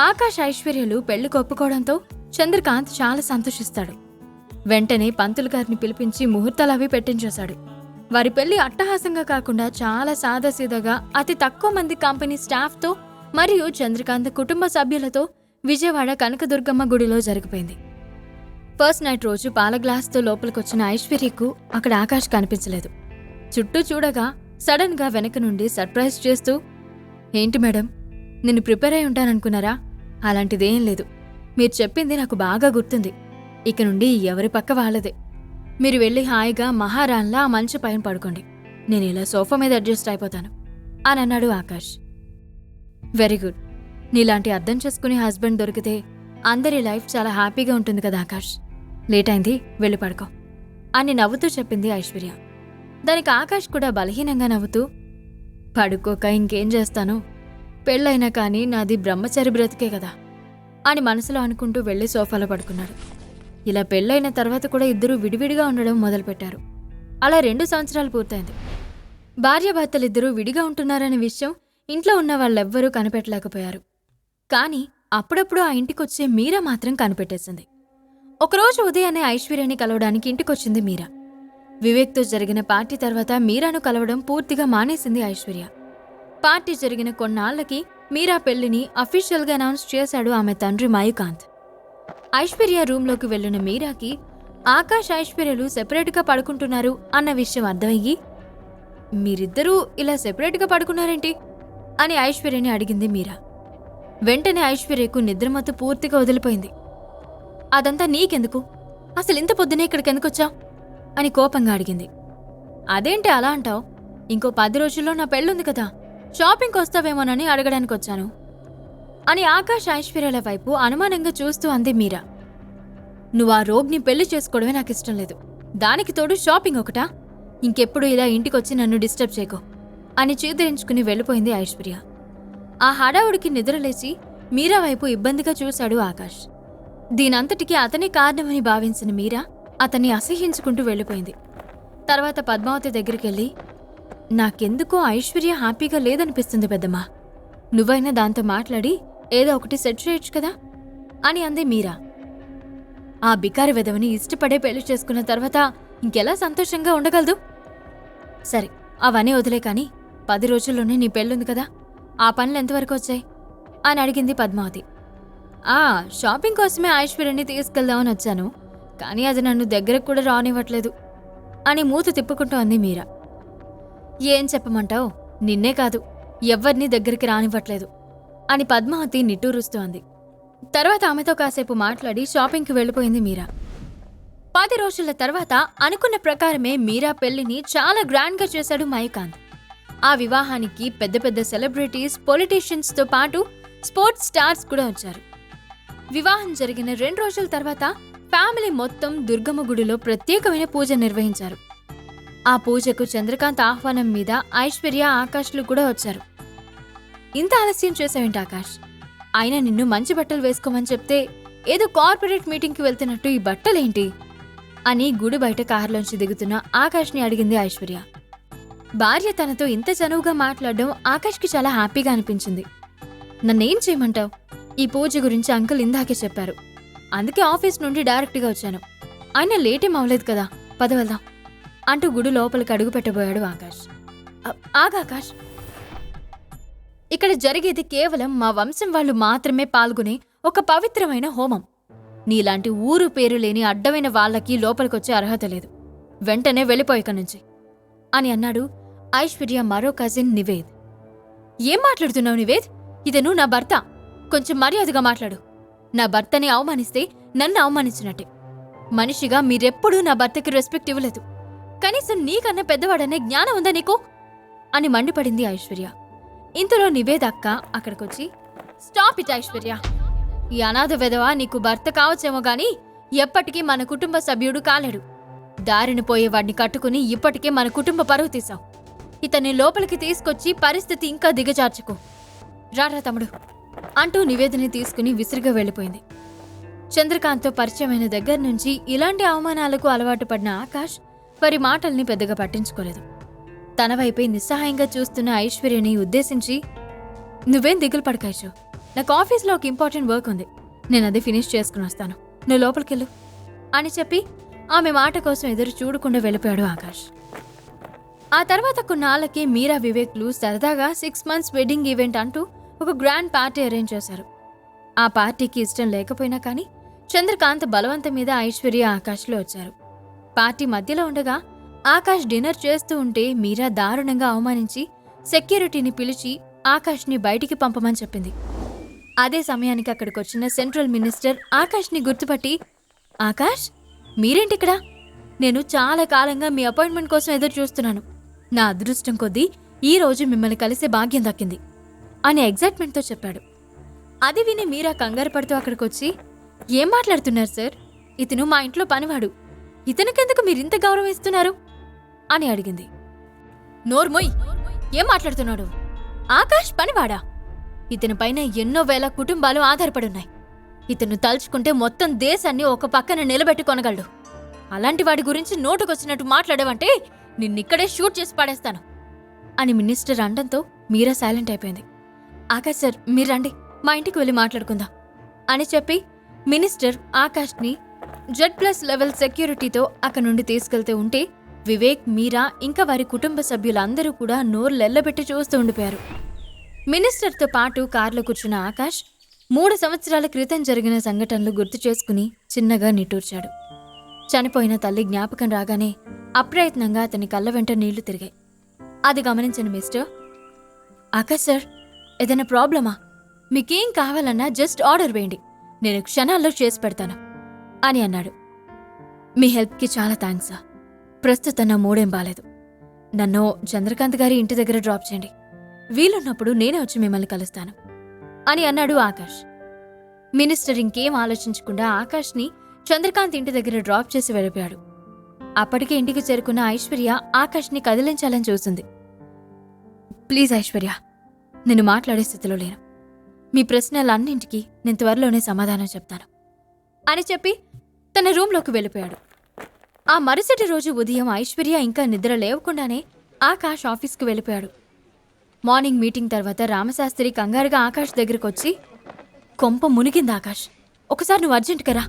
ఆకాష్ ఐశ్వర్యలు పెళ్ళికి ఒప్పుకోవడంతో చంద్రకాంత్ చాలా సంతోషిస్తాడు. వెంటనే పంతులు గారిని పిలిపించి ముహూర్తాలు అవి పెట్టించేశాడు. వారి పెళ్ళి అట్టహాసంగా కాకుండా చాలా సాదాసీదాగా అతి తక్కువ మంది కంపెనీ స్టాఫ్తో మరియు చంద్రకాంత్ కుటుంబ సభ్యులతో విజయవాడ కనకదుర్గమ్మ గుడిలో జరిగిపోయింది. ఫస్ట్ నైట్ రోజు పాల గ్లాస్తో లోపలికొచ్చిన ఐశ్వర్యకు అక్కడ ఆకాష్ కనిపించలేదు. చుట్టూ చూడగా సడన్గా వెనక నుండి సర్ప్రైజ్ చేస్తూ ఏంటి మేడం నేను ప్రిపేర్ అయి ఉంటాననుకున్నారా? అలాంటిదేం లేదు. మీరు చెప్పింది నాకు బాగా గుర్తుంది. ఇక నుండి ఎవరి పక్క వాళ్ళదే. మీరు వెళ్ళి హాయిగా మహారాణ్లా ఆ మంచు పైన పడుకోండి. నేను ఇలా సోఫా మీద అడ్జస్ట్ అయిపోతాను. అని అన్నాడు ఆకాష్. Very good. నీలాంటి అర్థం చేసుకునే హస్బెండ్ దొరికితే అందరి లైఫ్ చాలా హ్యాపీగా ఉంటుంది కదా ఆకాష్. లేట్ అయింది వెళ్ళి పడుకో. అని నవ్వుతూ చెప్పింది ఐశ్వర్య. దానికి ఆకాష్ కూడా బలహీనంగా నవ్వుతూ పడుకోక ఇంకేం చేస్తాను? పెళ్ళైనా కానీ నాది బ్రహ్మచారి బ్రతికే కదా అని మనసులో అనుకుంటూ వెళ్ళి సోఫాలో పడుకున్నాడు. ఇలా పెళ్ళైన తర్వాత కూడా ఇద్దరూ విడివిడిగా ఉండడం మొదలుపెట్టారు. అలా రెండు సంవత్సరాలు పూర్తయింది. భార్యాభర్తలిద్దరూ విడిగా ఉంటున్నారనే విషయం ఇంట్లో ఉన్న వాళ్ళెవ్వరూ కనిపెట్టలేకపోయారు. కానీ అప్పుడప్పుడు ఆ ఇంటికొచ్చే మీరా మాత్రం కనిపెట్టేసింది. ఒకరోజు ఉదయాన్నే ఐశ్వర్యని కలవడానికి ఇంటికొచ్చింది మీరా. వివేక్తో జరిగిన పార్టీ తర్వాత మీరాను కలవడం పూర్తిగా మానేసింది ఐశ్వర్య. పార్టీ జరిగిన కొన్నాళ్ళకి మీరా పెళ్ళిని అఫీషియల్గా అనౌన్స్ చేశాడు ఆమె తండ్రి మయుకాంత్. ఐశ్వర్య రూంలోకి వెళ్ళిన మీరాకి ఆకాష్ ఐశ్వర్యలు సెపరేట్గా పడుకుంటున్నారు అన్న విషయం అర్థమయ్యి మీరిద్దరూ ఇలా సెపరేట్గా పడుకున్నారేంటి? అని ఐశ్వర్యని అడిగింది మీరా. వెంటనే ఐశ్వర్యకు నిద్రమత్తు పూర్తిగా వదిలిపోయింది. అదంతా నీకెందుకు? అసలు ఇంత పొద్దునే ఇక్కడికి ఎందుకొచ్చావు అని కోపంగా అడిగింది. అదేంటి అలా అంటావు? ఇంకో పది రోజుల్లో నా పెళ్ళుంది కదా. షాపింగ్కి వస్తావేమోనని అడగడానికి వచ్చాను అని ఆకాష్ ఐశ్వర్యాల వైపు అనుమానంగా చూస్తూ అంది మీరా. నువ్వు ఆ రోగ్ని పెళ్ళి చేసుకోవడమే నాకు ఇష్టం లేదు. దానికి తోడు షాపింగ్ ఒకటా? ఇంకెప్పుడు ఇలా ఇంటికొచ్చి నన్ను డిస్టర్బ్ చేయకు. అని చీదరించుకుని వెళ్ళిపోయింది ఐశ్వర్య. ఆ హడావుడికి నిద్రలేచి మీరా వైపు ఇబ్బందిగా చూశాడు ఆకాష్. దీనంతటికీ అతనే కారణమని భావించిన మీరా అతన్ని అసహ్యించుకుంటూ వెళ్ళిపోయింది. తర్వాత పద్మావతి దగ్గరికి వెళ్ళి నాకెందుకో ఐశ్వర్య హ్యాపీగా లేదనిపిస్తుంది పెద్దమ్మా. నువ్వైనా దాంతో మాట్లాడి ఏదో ఒకటి సెట్ చేయొచ్చు కదా? అని అంది మీరా. ఆ బికారి వెదవని ఇష్టపడే పెళ్ళి చేసుకున్న తర్వాత ఇంకెలా సంతోషంగా ఉండగలదు? సరే అవన్నీ వదిలే కాని పది రోజుల్లోనే నీ పెళ్ళుంది కదా? ఆ పనులు ఎంతవరకు వచ్చాయి? అని అడిగింది పద్మావతి. ఆ షాపింగ్ కోసమే ఐశ్వర్యని తీసుకెళ్దామని వచ్చాను. కానీ అది నన్ను దగ్గరకు కూడా రానివ్వట్లేదు. అని మూత తిప్పుకుంటూ అంది మీరా. ఏం చెప్పమంటావు? నిన్నే కాదు. ఎవ్వరినీ దగ్గరికి రానివ్వట్లేదు. అని పద్మావతి నిట్టూరుస్తోంది. తర్వాత ఆమెతో కాసేపు మాట్లాడి షాపింగ్కి వెళ్ళిపోయింది మీరా. పది రోజుల తర్వాత అనుకున్న ప్రకారమే మీరా పెళ్ళిని చాలా గ్రాండ్గా చేశాడు మయకాంత్. ఆ వివాహానికి పెద్ద పెద్ద సెలబ్రిటీస్ పొలిటీషియన్స్తో పాటు స్పోర్ట్స్ స్టార్స్ కూడా వచ్చారు. వివాహం జరిగిన రెండు రోజుల తర్వాత ఫ్యామిలీ మొత్తం దుర్గమ్మ గుడిలో ప్రత్యేకమైన పూజ నిర్వహించారు. ఆ పూజకు చంద్రకాంత్ ఆహ్వానం మీద ఐశ్వర్య ఆకాష్లు కూడా వచ్చారు. ఇంత ఆలస్యం చేసావేంటి ఆకాష్? ఆయన నిన్ను మంచి బట్టలు వేసుకోమని చెప్తే ఏదో కార్పొరేట్ మీటింగ్కి వెళ్తున్నట్టు ఈ బట్టలేంటి? అని గుడి బయట కారులోంచి దిగుతున్న ఆకాష్ని అడిగింది ఐశ్వర్య. భార్య తనతో ఇంత చనువుగా మాట్లాడడం ఆకాష్కి చాలా హ్యాపీగా అనిపించింది. నన్నేం చేయమంటావు? ఈ పూజ గురించి అంకుల్ ఇందాకే చెప్పారు. అందుకే ఆఫీస్ నుండి డైరెక్ట్గా వచ్చాను. అయినా లేటేం అవ్వలేదు కదా? పద వెళ్దాం. అంటూ గుడి లోపలికి అడుగు పెట్టబోయాడు ఆకాష్. అ- ఆగాకాష్ ఇక్కడ జరిగేది కేవలం మా వంశం వాళ్ళు మాత్రమే పాల్గొనే ఒక పవిత్రమైన హోమం. నీలాంటి ఊరు పేరు లేని అడ్డమైన వాళ్ళకి లోపలికొచ్చే అర్హత లేదు. వెంటనే వెళ్ళిపో ఇక్కడి నుంచి. అని అన్నాడు ఐశ్వర్య మరో కజిన్ నివేద్. ఏం మాట్లాడుతున్నావు నివేద్? ఇతను నా భర్త. కొంచెం మర్యాదగా మాట్లాడు. నా భర్తని అవమానిస్తే నన్ను అవమానించినట్టే. మనిషిగా మీరెప్పుడూ నా భర్తకి రెస్పెక్ట్ ఇవ్వలేదు. కనీసం నీకన్నా పెద్దవాడనే జ్ఞానం ఉందా నీకు? అని మండిపడింది ఐశ్వర్య. ఇంతలో నివేద్ అక్క అక్కడికొచ్చి స్టాప్ ఇట్ ఐశ్వర్య. ఈ అనాథ విధవ నీకు భర్త కావచ్చేమో గాని ఎప్పటికీ మన కుటుంబ సభ్యుడు కాలేడు. దారిన పోయేవాడిని కట్టుకుని ఇప్పటికే మన కుటుంబ పరువు తీసావు ఇతన్ని లోపలికి తీసుకొచ్చి పరిస్థితి ఇంకా దిగజార్చుకో. రారా తమ్ముడు. అంటూ నివేదిని తీసుకుని విసిరిగా వెళ్ళిపోయింది. చంద్రకాంత్తో పరిచయమైన దగ్గర నుంచి ఇలాంటి అవమానాలకు అలవాటు పడిన ఆకాష్ వారి మాటల్ని పెద్దగా పట్టించుకోలేదు. తన వైపే నిస్సహాయంగా చూస్తున్న ఐశ్వర్యని ఉద్దేశించి నువ్వేం దిగులు పడకాయచు నాకు ఆఫీస్లో ఒక ఇంపార్టెంట్ వర్క్ ఉంది. నేను అది ఫినిష్ చేసుకుని వస్తాను. నువ్వు లోపలికెళ్ళు. అని చెప్పి ఆమె మాట కోసం ఎదురు చూడకుండా వెళ్ళిపోయాడు ఆకాష్. ఆ తర్వాత కొన్నాళ్ళకి మీరా వివేక్లు సరదాగా సిక్స్ మంత్స్ వెడ్డింగ్ ఈవెంట్ అంటూ ఒక గ్రాండ్ పార్టీ అరేంజ్ చేశారు. ఆ పార్టీకి ఇష్టం లేకపోయినా కానీ చంద్రకాంత్ బలవంతం మీద ఐశ్వర్య ఆకాష్లో వచ్చారు. పార్టీ మధ్యలో ఉండగా ఆకాష్ డిన్నర్ చేస్తూ ఉంటే మీరా దారుణంగా అవమానించి సెక్యూరిటీని పిలిచి ఆకాష్ని బయటికి పంపమని చెప్పింది. అదే సమయానికి అక్కడికి వచ్చిన సెంట్రల్ మినిస్టర్ ఆకాష్ని గుర్తుపట్టి ఆకాష్ మీరేంటిక్కడ? నేను చాలా కాలంగా మీ అపాయింట్మెంట్ కోసం ఎదురు చూస్తున్నాను. నా అదృష్టం కొద్దీ ఈరోజు మిమ్మల్ని కలిసే భాగ్యం దక్కింది అని ఎగ్జైట్మెంట్తో చెప్పాడు. అది విని మీరా కంగారు పడుతూ అక్కడికొచ్చి ఏం మాట్లాడుతున్నారు సార్? ఇతను మా ఇంట్లో పనివాడు. ఇతనికెందుకు మీరింత గౌరవం ఇస్తున్నారు అని అడిగింది. నోర్మొయ్ ఏం మాట్లాడుతున్నాడు? ఆకాష్ పనివాడా? ఇతని పైన ఎన్నో వేల కుటుంబాలు ఆధారపడున్నాయి. ఇతను తలుచుకుంటే మొత్తం దేశాన్ని ఒక పక్కన నిలబెట్టుకొనగలడు అలాంటి వాడి గురించి నోటుకొచ్చినట్టు మాట్లాడేవంటే నిన్నిక్కడే షూట్ చేసి పడేస్తాను. అని మినిస్టర్ అనడంతో మీరా సైలెంట్ అయిపోయింది. ఆకాష్ సార్ మీరు రండి. మా ఇంటికి వెళ్ళి మాట్లాడుకుందాం. అని చెప్పి మినిస్టర్ ఆకాష్ని జెడ్ ప్లస్ లెవెల్ సెక్యూరిటీతో అక్కడి నుండి తీసుకెళ్తూ ఉంటే వివేక్ మీరా ఇంకా వారి కుటుంబ సభ్యులందరూ కూడా నోర్లెల్లబెట్టి చూస్తూ ఉండిపోయారు. మినిస్టర్తో పాటు కారులో కూర్చున్న ఆకాష్ మూడు సంవత్సరాల క్రితం జరిగిన సంఘటనలు గుర్తు చేసుకుని చిన్నగా నిట్టూర్చాడు. చనిపోయిన తల్లి జ్ఞాపకం రాగానే అప్రయత్నంగా అతని కళ్ళ వెంట నీళ్ళు తిరిగాయి. అది గమనించిన మిస్టర్ ఆకాష్ సార్ ఏదైనా ప్రాబ్లమా? మీకేం కావాలన్నా జస్ట్ ఆర్డర్ వేయండి. నేను క్షణాల్లో చేసి పెడతాను. అని అన్నాడు. మీ హెల్ప్కి చాలా థ్యాంక్స్ సార్. ప్రస్తుతం నా మూడేం బాలేదు. నన్ను చంద్రకాంత్ గారి ఇంటి దగ్గర డ్రాప్ చేయండి. వీలున్నప్పుడు నేనే వచ్చి మిమ్మల్ని కలుస్తాను. అని అన్నాడు ఆకాష్. మినిస్టర్ ఇంకేం ఆలోచించకుండా ఆకాష్ని చంద్రకాంత్ ఇంటి దగ్గర డ్రాప్ చేసి వెళ్ళిపోయాడు. అప్పటికే ఇంటికి చేరుకున్న ఐశ్వర్య ఆకాష్ని కదిలించాలని చూసింది. ప్లీజ్ ఐశ్వర్య నేను మాట్లాడే స్థితిలో లేను. మీ ప్రశ్నలన్నింటికీ నేను త్వరలోనే సమాధానం చెప్తాను. అని చెప్పి తన రూంలోకి వెళ్ళిపోయాడు. ఆ మరుసటి రోజు ఉదయం ఐశ్వర్య ఇంకా నిద్ర లేవకుండానే ఆకాష్ ఆఫీస్కి వెళ్ళిపోయాడు. మార్నింగ్ మీటింగ్ తర్వాత రామశాస్త్రి కంగారుగా ఆకాష్ దగ్గరకు వచ్చి కొంప మునిగింది ఆకాష్. ఒకసారి నువ్వు అర్జెంట్గా రా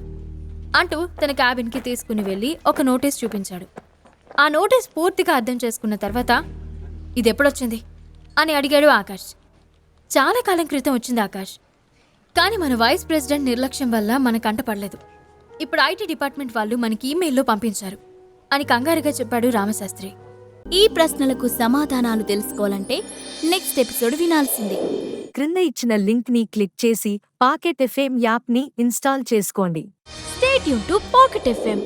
అంటూ తన క్యాబిన్కి తీసుకుని వెళ్ళి ఒక నోటీస్ చూపించాడు. ఆ నోటీస్ పూర్తిగా అర్థం చేసుకున్న తర్వాత ఇది ఎప్పుడొచ్చింది అని అడిగాడు ఆకాష్. చాలా కాలం క్రితం వచ్చింది ఆకాష్. కానీ మన వైస్ ప్రెసిడెంట్ నిర్లక్ష్యం వల్ల మన కంటపడలేదు ఇప్పుడు ఐటీ డిపార్ట్మెంట్ వాళ్ళు మనకి ఈమెయిల్లో పంపించారు. అని కంగారుగా చెప్పాడు రామశాస్త్రి. ఈ ప్రశ్నలకు సమాధానాలు తెలుసుకోవాలంటే నెక్స్ట్ ఎపిసోడ్ వినాల్సిందే. క్రింద ఇచ్చిన లింక్ని క్లిక్ చేసి పాకెట్ ఎఫ్ఎం యాప్ని ఇన్స్టాల్ చేసుకోండి. స్టేట్ యూన్ టు పాకెట్ ఎఫ్ఎం